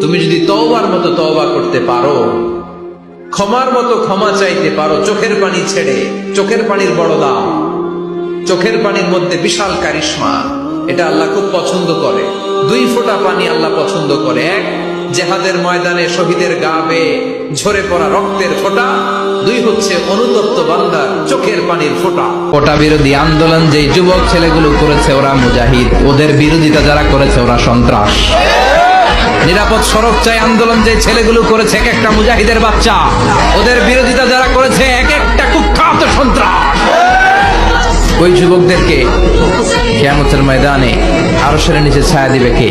তুমি যদি তওবার মতো তওবা করতে পারো, ক্ষমার মতো ক্ষমা চাইতে পারো, চোখের পানি ছেড়ে, চোখের পানির বড় দাম, চোখের পানির মধ্যে বিশাল কারিশমা, এটা আল্লাহ খুব পছন্দ করে। দুই ফোঁটা পানি আল্লাহ পছন্দ করে। এক, জেহাদের ময়দানে শহীদের গা বেয়ে ঝরে পড়া রক্তের ফোঁটা। দুই হচ্ছে অনুতপ্ত বান্দার চোখের পানির ফোঁটা। কোটা বিরোধী আন্দোলন যে যুবক ছেলেগুলো করেছে ওরা মুজাহিদ। ওদের বিরোধিতা যারা করেছে ওরা সন্ত্রাস। নিরাপদ সড়ক চাই আন্দোলন যে ছেলেগুলো করেছে এক একটা মুজাহিদের বাচ্চা। ওদের বিরোধিতা যারা করেছে এক একটা কুখ্যাত সন্ত্রাস। ওই যুবকদেরকে কেমতের ময়দানে আরও সেরে নিচে ছায়া দিবে কে?